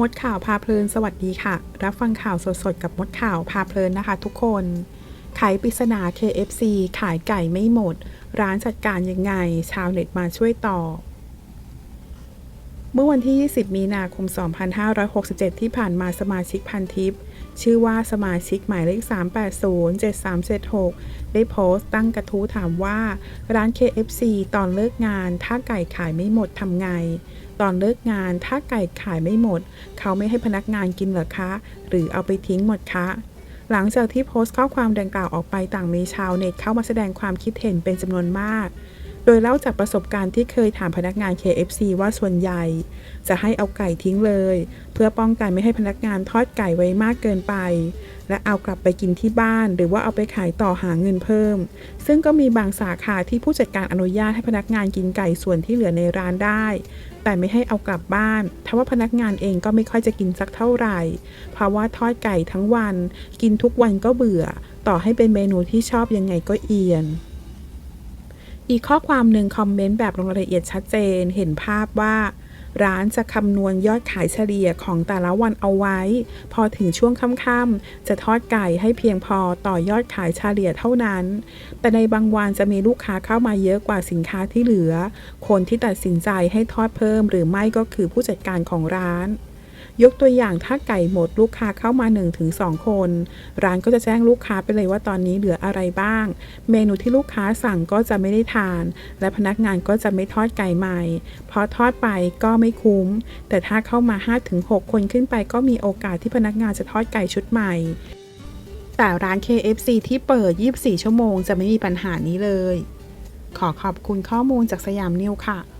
มดข่าวพาเพลินสวัสดีค่ะ รับฟังข่าวสดๆ กับมดข่าวพาเพลินนะคะทุกคนไขปริศนา KFC ขายไก่ไม่หมด ร้านจัดการยังไง ชาวเน็ตมาช่วยตอบเมื่อวันที่ 20 มีนาคม 2567 ที่ผ่านมาสมาชิกพันทิป ชื่อว่าสมาชิกหมายเลข 380-7376 ได้โพสต์ตั้งกระทู้ถามว่า ร้าน KFC ตอนเลิกงาน ถ้าไก่ขายไม่หมดทำไง ตอนเลิกงานถ้าไก่ขายไม่หมด เขาไม่ให้พนักงานกินเหรอคะ หรือเอาไปทิ้งหมดคะหลังจากที่โพสต์ข้อความดังกล่าวออกไปต่างมีชาวเน็ตเข้ามาแสดงความคิดเห็นเป็นจำนวนมาก ยเล่าจากประสบการณ์ที่เคยถามพนักงาน KFC ว่าส่วนใหญ่ จะให้เอาไก่ทิ้งเลย เพื่อป้องกันไม่ให้พนักงานทอดไก่ไว้มากเกินไป และเอากลับไปกินที่บ้าน หรือว่าเอาไปขายต่อหาเงินเพิ่ม ซึ่งก็มีบางสาขาที่ผู้จัดการอนุญาตให้พนักงานกินไก่ส่วนที่เหลือในร้านได้ แต่ไม่ให้เอากลับบ้านทว่าพนักงานเองก็ไม่ค่อยจะกินสักเท่าไหร่ เพราะว่าทอดไก่ทั้งวัน กินทุกวันก็เบื่อ ต่อให้เป็นเมนูที่ชอบยังไงก็เอียน อีกข้อความหนึ่งคอมเมนต์แบบลงรายละเอียดชัดเจน เห็นภาพว่า ร้านจะคำนวณยอดขายเฉลี่ยของแต่ละวันเอาไว้ พอถึงช่วงค่ำๆจะทอดไก่ให้เพียงพอต่อยอดขายเฉลี่ยเท่านั้น แต่ในบางวันจะมีลูกค้าเข้ามาเยอะกว่าสินค้าที่เหลือ คนที่ตัดสินใจให้ทอดเพิ่มหรือไม่ก็คือผู้จัดการของร้าน ยกตัวอย่างถ้าไก่หมดลูกค้าเข้ามา 1-2 คน ร้านก็จะแจ้งลูกค้าไปเลยว่าตอนนี้เหลืออะไรบ้าง เมนูที่ลูกค้าสั่งก็จะไม่ได้ทาน และพนักงานก็จะไม่ทอดไก่ใหม่ เพราะทอดไปก็ไม่คุ้ม แต่ถ้าเข้ามา 5-6 คนขึ้นไปก็มีโอกาสที่พนักงานจะทอดไก่ชุดใหม่แต่ร้าน KFC ที่เปิด 24 ชั่วโมงจะไม่มีปัญหานี้เลย ขอขอบคุณข้อมูลจากสยามนิวค่ะ